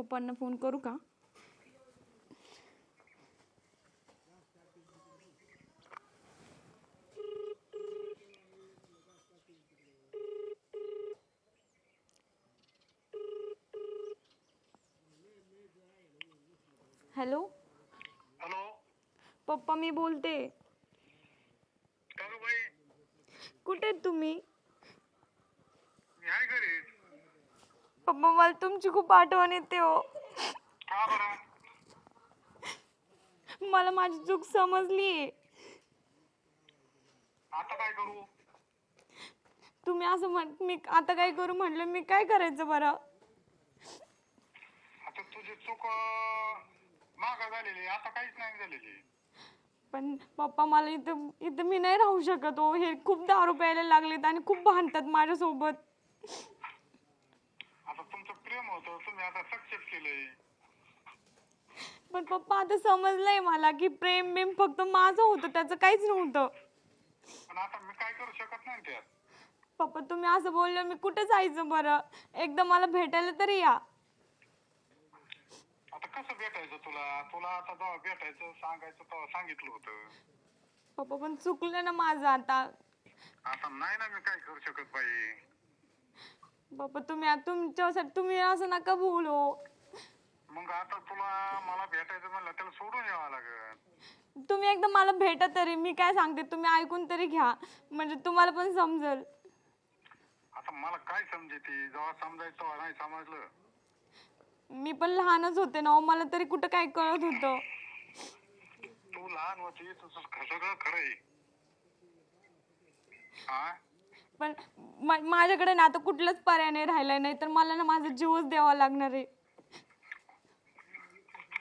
पप्पांना फ़ोन करू का? हॅलो? हॅलो? पप्पा मी बोलते। कुठे आहेत तुम्ही? पप्पा मला तुमची खूप आठवण येते हो. का बरं मला माझी चूक समजली. आता काय करू? तुम्ही असं म्हण मी आता काय करू म्हटलं मी काय करायचं बरं? आता तुझी चूक मागा झालेली आता काहीच नाही झालेली. पण पप्पा मला इथं इथं मी नाही राहू शकत हो. हे खूप दारू प्यायला लागलेत आणि खूप भांडतात माझ्यासोबत. आता तुमचं प्रेम होतं तुम्ही आता सक्सेस केलंय. पण पप्पा आता समजलंय मला की प्रेम बिम फक्त माझं होतं त्याचं काहीच नव्हतं. पण आता मी काय करू शकत नाही त्यात? पप्पा तुम्ही असं बोललं मी कुठे जायचं बरं? एकदा मला भेटायला तरी या. आता कसं भेटायचं तुला? तुला आता जेव्हा भेटायचं सांगायचं तेव्हा सांगितलं होतं. पप्पा पण चुकलं ना माझं आता. आता नाही ना मी काय करू शकत बाई. पप्पा तुम्ही आ- तुमच्यासाठी तुम्ही असं नका बोलू. मग आता तुला मला भेटायचं म्हणलं त्याला सोडून यावं लागेल. तुम्ही एकदा मला भेटा तरी मी काय सांगते तुम्ही ऐकून तरी घ्या. म्हणजे तुम्हाला पण समजेल. आता मला काय समजेती? जेव्हा समजायचं तेव्हा नाही समजलं. मी पण लहानच होते ना हो, मला तरी कुठं काय कळत होतं. तू लहान होती तुझं सगळं खरं आहे. हा? पण मा- माझ्याकडे ना आता कुठलाच पर्याय नाही राहिलाय नाही तर मला ना माझा जीवच द्यावा लागणार आहे.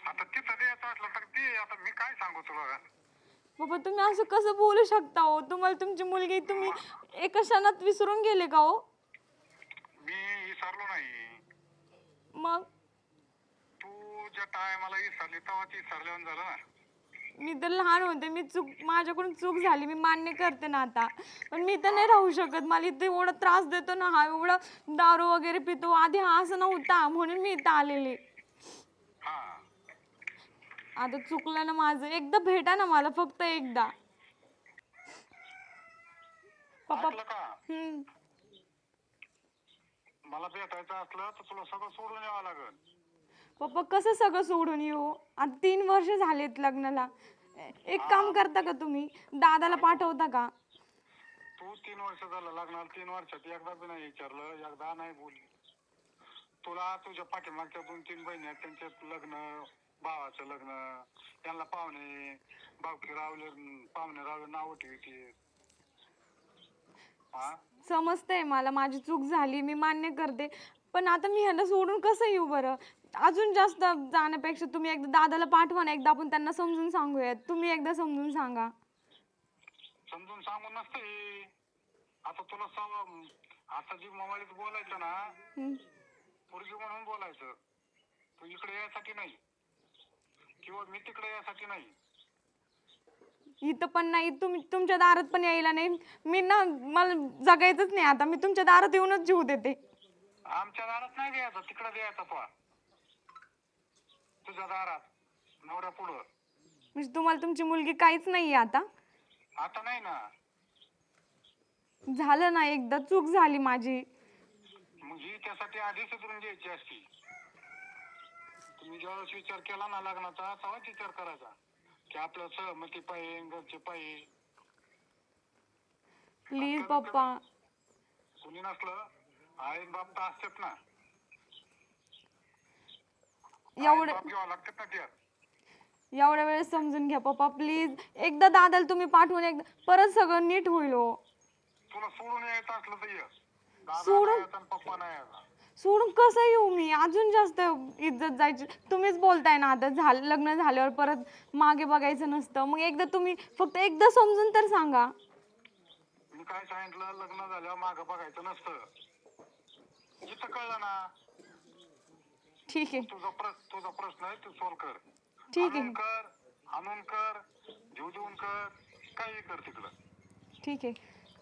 आता तिथं द्यायचं असलं तर ते आता मी काय सांगू तुला? बाबा तुम्ही असं कसं बोलू शकता हो? तुम्हाला तुमची मुलगी तुम्ही एका क्षणात विसरून गेले का हो? मी विसरलो नाही. मग? तू ज्या टायमाला विसरली तेव्हा ती विसरल्यावर झालं ना. मी तर लहान होते मी चूक माझ्याकडून चूक झाली मी मान्य करते ना आता. पण मी तर नाही राहू शकत मला इथे एवढा त्रास देतो ना हा एवढा दारू वगैरे पितो आधी हा असं नव्हता म्हणून मी इथं आलेले. हा. आता चुकलं ना माझं एकदा भेटा ना मला फक्त एकदा. पप्पा ऐकलं का? हम्म. मला भेटायचं असलं तर तुला सगळं सोडून यावं लागेल. पप्पा कसं सगळं सोडून येऊ? आता तीन वर्ष झालेत लग्नाला. एक काम करता का तुम्ही? दादाला पाठवता का? तू तीन वर्ष झालं लग्नाला तीन वर्षात एकदा बी नाही विचारलं एकदा नाही बोलली. तुला तुझ्या पाठीमागच्या दोन तीन बहिणी आहेत त्यांच्यात लग्न भावाचं लग्न त्यांना पाहुणे बावकी रावले पाहुणे रावले नाव ठेवते. हा? समजतंय मला माझी चूक झाली मी मान्य करते. पण आता मी ह्यांना सोडून कसं येऊ बरं? अजून जास्त जाण्यापेक्षा तुम्ही एकदा दादाला पाठवा ना एकदा आपण त्यांना समजून सांगूयात. तुम्ही एकदा समजून सांगा. समजून सांगून नसतं. हे आता तुला सव आता जी मोबाईलत बोलायचं ना हम्म. पोरगी म्हणून बोलायचं तू इकडे यासाठी नाही. किंवा मी तिकडे यासाठी नाही. इथं पण नाही तुम्ही तुमच्या दारात पण यायला नाही. मी ना मला जगायचंच नाही आता. मी तुमच्या दारात येऊनच जीव देते. आमच्या दारात नाही द्यायचा तिकडे द्यायचा तो. तुझ्या दारात नवऱ्या पुढं. म्हणजे तुम्हाला तुमची मुलगी काहीच नाहीये आता? आता नाही ना. झालं ना एकदा चूक झाली माझी. मग ही त्यासाठी आधी सुधरून घ्यायची असती. तुम्ही ज्यावेळेस विचार केला ना लग्नाचा तेव्हाच विचार करायचा. की आपल्या सहमती पाहिजे घरचे पाहिजे. प्लीज पप्पा. कुणी नसलं आई बाप तर असतात ना. एवढं बाप घ्यावं लागतात ना त्यात? एवढ्या वेळेस समजून घ्या पप्पा प्लीज एकदा दादाला तुम्ही पाठवून एकदा परत सगळं नीट होईल हो. तुला सोडून यायचं असलं तर ये. दादा सोडून? नाही यायचा आणि पप्पा नाही यायचा सोडून कसं येऊ मी? अजून जास्त इज्जत जायची तुम्हीच बोलताय ना आता झालं लग्न झाल्यावर परत मागे बघायचं नसतं. मग एकदा तुम्ही फक्त एकदा समजून तर सांगा. मी काय सांगितलं? लग्न झाल्यावर मागं बघायचं नसतं. इथं कळलं ना? ठीक आहे. तुझा प्रश्न तुझा प्रश्न आहे तू कर. ठीक आहे. आणून कर आणून कर जीव देऊन कर काही कर तिकडं. ठीक आहे.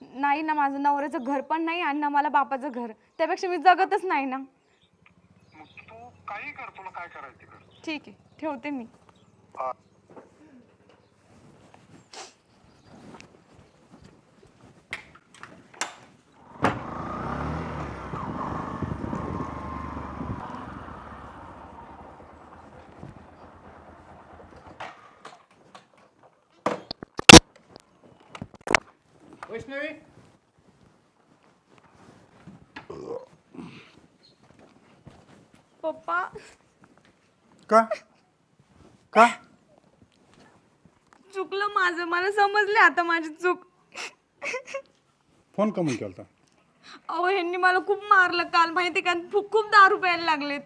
नाही ना माझं नवऱ्याचं घर पण नाही आणि ना मला बापाचं घर. त्यापेक्षा मी जगतच नाही ना. मग तू काही कर तुला काय करायचं ठीक आहे. ठेवते मी. हा. वैष्णवी? पप्पा. का? का? चुकलं माझं. मला समजले आता माझी चूक. फोन कमून केलता? अहो ह्यांनी मला खूप मारलं काल. माहिती का? खूप खूप दारू प्यायला लागलेत.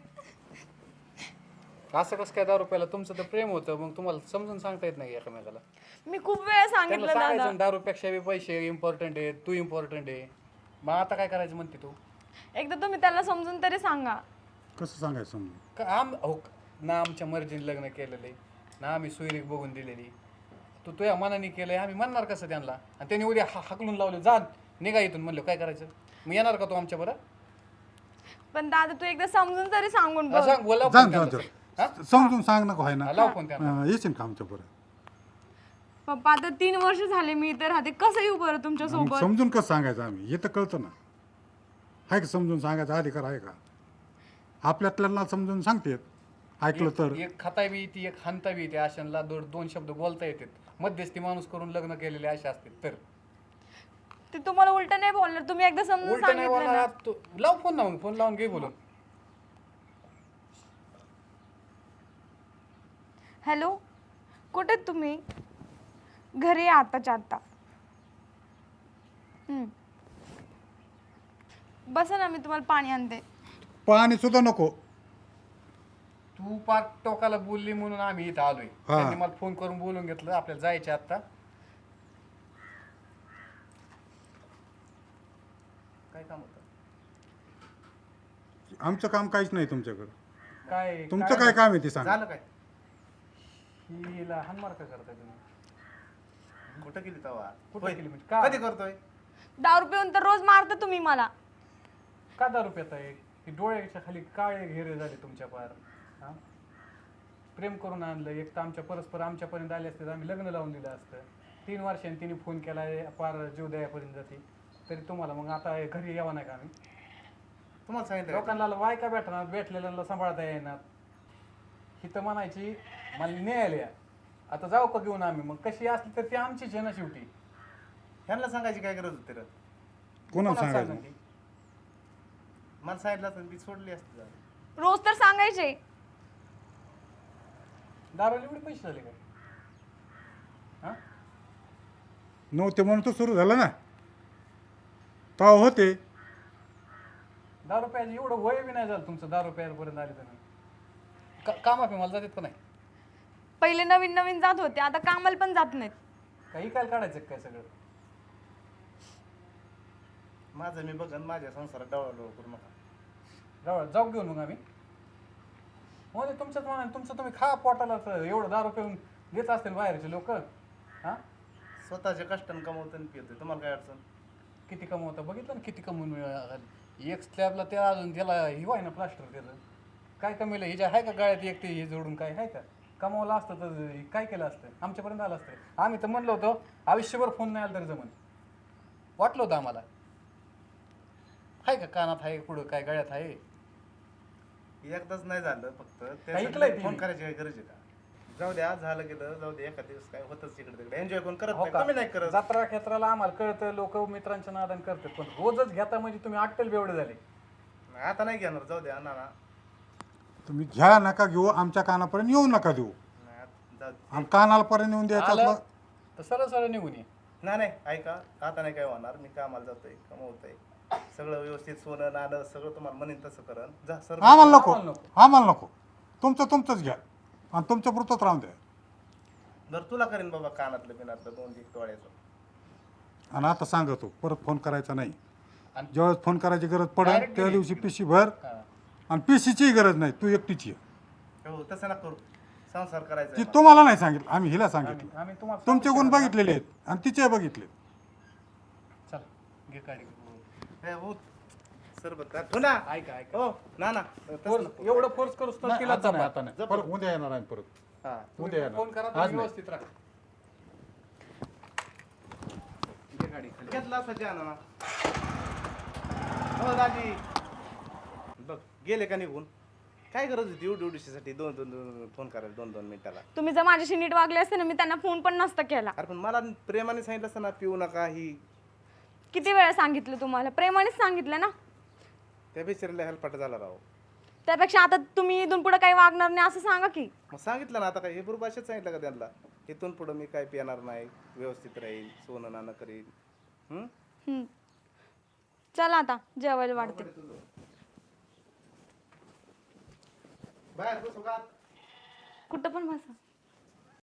असं कसं काय दारू रुपयाला तुमचं तर प्रेम होतं मग तुम्हाला समजून सांगता येत नाही एकामेकाला. मी खूप वेळा त्यांना सांगितलं दादा. सांगायचं दारू पेक्षा बी पैसे इम्पॉर्टंट आहे तू इम्पॉर्टंट आहे. मग आता काय करायचं म्हणते तू? एकदा तुम्ही त्याला समजून तरी सांगा. कसं सांगायचं समजून? का आम हो ना आमच्या मर्जीने लग्न केलेले ना आम्ही सोयरीक बघून दिलेली. तू तुझ्या मनाने केलंय आम्ही म्हणणार कसं त्यांना? आणि त्यांनी उद्या हा हाकलून लावले जा निघा इथून म्हणलं काय करायचं? मग येणार का तू आमच्या बरं पण दादा तू एकदा समजून तरी सांगून बघ. सांग बोला समजून सांग नको आहे ना हा, लाव फोन अं, येशील का आमच्या बरं पप्पा आता तीन वर्ष झाले मी इथे राहते. कसं येऊ बरं तुमच्या मग सोबत? समजून कसं सांगायचं आम्ही? हे तर कळतं ना. आहे का समजून सांगायचा अधिकार आहे का? आपल्यातल्याला समजून सांगतेत ऐकलं तर. एक खाता बी येते एक हानता बी येते. अशांना दोन दोन शब्द बोलता येतात. मध्यस्थी माणूस करून लग्न केलेले असे असतात. तर. ते तुम्हाला उलट नाही बोलणार. तुम्ही एकदा समजून उलट नाही सांगितलं ना. बोलणार. तू लाव फोन ना मग. फोन लावून घे बोलून. हॅलो? कुठे तुम्ही? घरी आताच्या आत्ता. हम्म. बसा ना मी तुम्हाला पाणी आणते. पाणी सुद्धा नको. तू पार टोकाला बोलली म्हणून आम्ही इथं आलोय. हा. त्यांनी मला फोन करून बोलून घेतलं आपल्याला जायचे आता काय काम होतं? आमचं काम काहीच नाही तुमच्याकडं. काय तुमचं काय काम आहे ते सांग. झालं काय? हिला हानमार का करताय तुम्ही? कुठं केली तवा? कुठं केली? म्हणजे का? कधी करतोय? दारू पिऊन तर रोज मारता तुम्ही मला. का दारू रुपयात आहे की डोळ्याच्या खाली काळे घेरे झाले तुमच्या पार हा? प्रेम करून आणलं. एक तर आमच्या परस्पर आमच्यापर्यंत आले असते तर आम्ही लग्न लावून दिलं असतं. तीन वर्षांनी तिने फोन केला पार जीव द्यायपर्यंत जाते. तरी तुम्हाला मग आता घरी यावं नाही का आम्ही. तुम्हाला सांगितलं का? लोकांना वायका भेटणार भेटलेल्यांना सांभाळता येणार. ही तर म्हणायची मला न्यायला या आता जाऊ का घेऊन आम्ही? मग कशी असली तर ती आमचीच आहे ना शेवटी. ह्यांना सांगायची काय गरज होती रे कोणाला कोणाला सांगायचं? सांगायची? मला सांगितलं असतं ती सोडली असती. रोज तर सांगायचे. दारूला एवढे पैसे झाले काय हा? नव्हते म्हणून तर सुरू झालं ना. तेव्हा होते. दारू प्यायचं एवढं वय बी नाही झालं तुमचं दारू प्यायपर्यंत आले तर. का कामा मला जातात का नाही. पहिले नवीन नवीन जात होते आता कामाला पण जात नाहीत. काही काय काढायचं काय सगळं? माझं मी बघन माझ्या संसारात डवळा करू नका. जाऊ जाऊ घेऊन मग आम्ही. म्हणजे तुमच्याच मनाने तुमचं तुम्ही खा पोटाला तर एवढं दारू पिऊन देत असतील बाहेरचे लोक. हा? स्वतःच्या कष्टाने कमवतो आणि पितोय तुम्हाला काय अडचण? किती कमवतं? बघितलं ना किती कमवून मिळालं. एक स्लॅबला त्या अजून त्याला हिवा आहे ना प्लास्टर त्याचं. काय कमीलं हिच्या आहे का गाळ्यात एक ते हे जोडून काय? आहे का? कमावलं असतं तर काय केलं असतं? आमच्यापर्यंत आलं असतं. आम्ही तर म्हणलो होतो आयुष्यभर फोन नाही आला तरी जमन. वाटलं होतं आम्हाला. आहे का कानात आहे पुढं काय गळ्यात आहे एकदाच नाही झालं फक्त. ऐकलंय त्यासाठी फोन. करायची काय गरज आहे का? जाऊ द्या झालं गेलं जाऊ दे एका दिवस काय होतच तिकडे तिकडे एन्जॉय कोण करत हो नाही का? तुम्ही नाही करत. जत्रा क्षेत्राला आम्हाला कळतं लोक मित्रांच्या नादान करतात. पण रोजच घेता म्हणजे तुम्ही अट्टल बेवडे झाले. नाही, आता नाही घेणार जाऊ द्या ना ना. तुम्ही घ्या नका घेऊ आमच्या कानापर्यंत येऊ नका देऊ. नाही, आता जाऊ दे. आम कानापर्यंत येऊन द्यायचं आलं. आपलं तर सरळ सरळ निघून ये. नाही नाही ऐका आता नाही काय होणार. मी कामाला जातोय कमवतोय. सगळं व्यवस्थित सोनं नाणं सगळं तुम्हाला म्हणेन तसं करण. जा सर आम्हाला नको. आम्हाला नको. आम्हाला नको. तुमचं तुमचंच घ्या. आणि तुमच्या पुरतच राहून द्या. बरं तुला करेन बाबा कानातलं बिनातलं दोन एक टोळ्याचं आणि आता सांगतो परत फोन करायचा नाही. आणि- ज्यावेळेस फोन करायची गरज पडेल Direct त्या delete. दिवशी पिशी भर. हा. आणि पिशीची गरज नाही तू एकटीची आहे. हो तसं ना करू. संसार करायचा ती आहे. तुम्हाला नाही सांगितलं आम्ही हिला सांगितलं. आम्ही तुम्हाला तुमचे गुण. बघितलेले आहेत आणि तिचे बघितले चल घे काढी. मला. हे. हो सरबत का हो ना ऐका ऐका. हो ना ना. तसं फोर्स नको. एवढं फोर्स करूस तर नाही, तिला आता नाही जपा. आता नाही. परत उद्या येणार परत. हा. उद्या येणार. फोन करा आज तुम्ही नाही. व्यवस्थित राहा. घे गाडी खाली. घेतला चहा ना हो दाजी. बघ गेले का निघून? काय गरज होती एवढी एवढीसाठी दोन दोन दोन फोन करायला दोन दोन मिनिटाला. तुम्ही जर माझ्याशी नीट वागले असते ना मी त्यांना फोन पण नसता केला. अरे पण मला प्रेमाने सांगितलं असतं ना पिऊ नका ही. किती वेळा सांगितलं तुम्हाला? प्रेमानेच सांगितलं ना? त्या बिचारीला हेल्पट झाला राव. त्यापेक्षा आता तुम्ही इथून पुढे काही वागणार नाही असं सांगा की. मग सांगितलं ना आता काय हे भाषेत सांगितलं का त्यांना? इथून पुढं मी काय पिणार नाही व्यवस्थित राहील सोनं नाणं हम्म? हम्म. चला आता जेवायला वाढते. बाहेर बसू का? कुठं पण बसा.